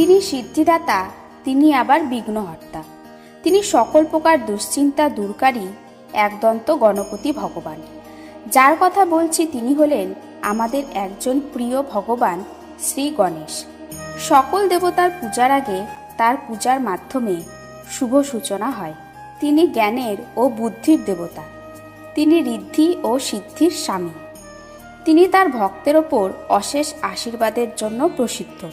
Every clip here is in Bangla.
তিনি সিদ্ধিদাতা, তিনি আবার বিঘ্নহর্তা। তিনি সকল প্রকার দুশ্চিন্তা দূরকারী, একদন্ত গণপতি ভগবান। যার কথা বলছি তিনি হলেন আমাদের একজন প্রিয় ভগবান শ্রী গণেশ। সকল দেবতার পূজার আগে তার পূজার মাধ্যমে শুভ সূচনা হয়। তিনি জ্ঞানের ও বুদ্ধির দেবতা। তিনি ঋদ্ধি ও সিদ্ধির স্বামী। তিনি তার ভক্তের ওপর অশেষ আশীর্বাদের জন্য প্রসিদ্ধ।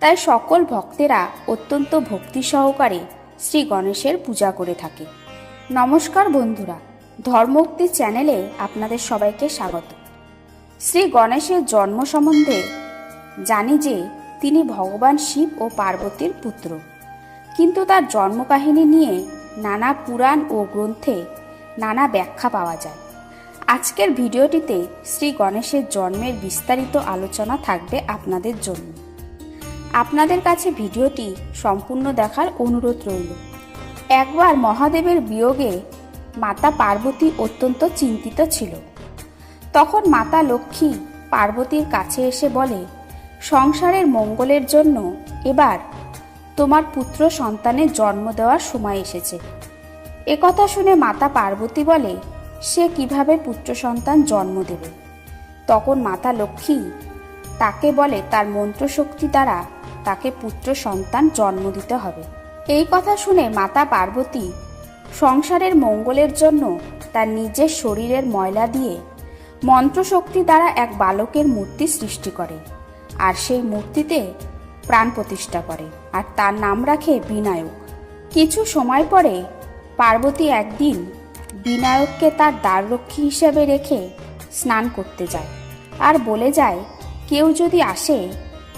তাই সকল ভক্তেরা অত্যন্ত ভক্তি সহকারে শ্রী গণেশের পূজা করে থাকে। নমস্কার বন্ধুরা, ধর্মোক্তি চ্যানেলে আপনাদের সবাইকে স্বাগত। শ্রী গণেশের জন্ম সম্বন্ধে জানি যে তিনি ভগবান শিব ও পার্বতীর পুত্র। কিন্তু তার জন্মকাহিনী নিয়ে নানা পুরাণ ও গ্রন্থে নানা ব্যাখ্যা পাওয়া যায়। আজকের ভিডিওটিতে শ্রী গণেশের জন্মের বিস্তারিত আলোচনা থাকবে আপনাদের জন্য। আপনাদের কাছে ভিডিওটি সম্পূর্ণ দেখার অনুরোধ রইল। একবার মহাদেবের বিয়োগে মাতা পার্বতী অত্যন্ত চিন্তিত ছিল। তখন মাতা লক্ষ্মী পার্বতীর কাছে এসে বলে, সংসারের মঙ্গলের জন্য এবার তোমার পুত্র সন্তানের জন্ম দেওয়ার সময় এসেছে। একথা শুনে মাতা পার্বতী বলে, সে কীভাবে পুত্র সন্তান জন্ম দেবে? তখন মাতা লক্ষ্মী তাকে বলে, তার মন্ত্রশক্তি দ্বারা তাকে পুত্র সন্তান জন্ম দিতে হবে। এই কথা শুনে মাতা পার্বতী সংসারের মঙ্গলের জন্য তার নিজের শরীরের ময়লা দিয়ে মন্ত্রশক্তি দ্বারা এক বালকের মূর্তি সৃষ্টি করে আর সেই মূর্তিতে প্রাণ প্রতিষ্ঠা করে আর তার নাম রাখে বিনায়ক। কিছু সময় পরে পার্বতী একদিন বিনায়ককে তার দ্বাররক্ষী হিসেবে রেখে স্নান করতে যায় আর বলে যায়, কেউ যদি আসে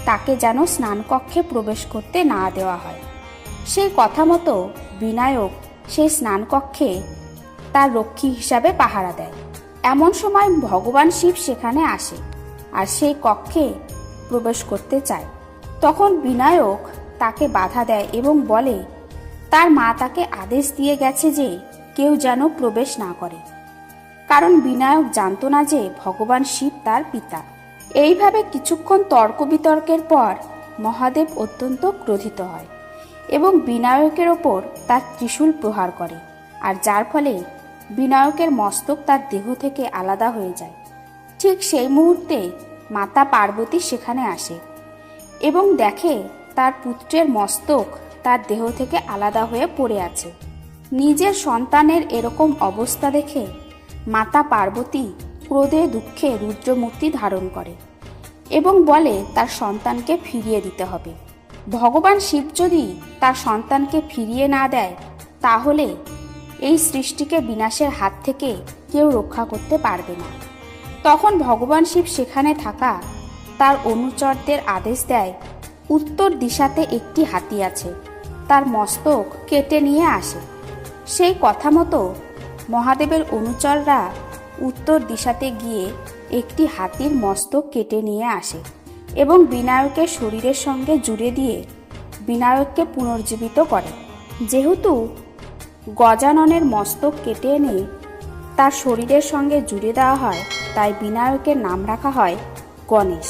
তাকে যেন স্নানকক্ষে প্রবেশ করতে না দেওয়া হয়। সেই কথা মতো বিনায়ক সেই স্নানকক্ষে তার রক্ষী হিসাবে পাহারা দেয়। এমন সময় ভগবান শিব সেখানে আসে আর সেই কক্ষে প্রবেশ করতে চায়। তখন বিনায়ক তাকে বাধা দেয় এবং বলে, তার মা তাকে আদেশ দিয়ে গেছে যে কেউ যেন প্রবেশ না করে। কারণ বিনায়ক জানত না যে ভগবান শিব তার পিতা। এইভাবে কিছুক্ষণ তর্ক বিতর্কের পর মহাদেব অত্যন্ত ক্রোধিত হয় এবং বিনায়কের ওপর তার ত্রিশূল প্রহার করে, আর যার ফলে বিনায়কের মস্তক তার দেহ থেকে আলাদা হয়ে যায়। ঠিক সেই মুহূর্তে মাতা পার্বতী সেখানে আসে এবং দেখে তার পুত্রের মস্তক তার দেহ থেকে আলাদা হয়ে পড়ে আছে। নিজের সন্তানের এরকম অবস্থা দেখে মাতা পার্বতী ক্রোধে, দুঃখে রুদ্রমূর্তি ধারণ করে এবং বলে, তার সন্তানকে ফিরিয়ে দিতে হবে। ভগবান শিব যদি তার সন্তানকে ফিরিয়ে না দেয়, তাহলে এই সৃষ্টিকে বিনাশের হাত থেকে কেউ রক্ষা করতে পারবে না। তখন ভগবান শিব সেখানে থাকা তার অনুচরদের আদেশ দেয়, উত্তর দিশাতে একটি হাতি আছে, তার মস্তক কেটে নিয়ে আসে। সেই কথা মতো মহাদেবের অনুচররা উত্তর দিশাতে গিয়ে একটি হাতির মস্তক কেটে নিয়ে আসে এবং বিনায়কের শরীরের সঙ্গে জুড়ে দিয়ে বিনায়ককে পুনর্জীবিত করে। যেহেতু গজাননের মস্তক কেটে এনে তার শরীরের সঙ্গে জুড়ে দেওয়া হয়, তাই বিনায়কের নাম রাখা হয় গণেশ।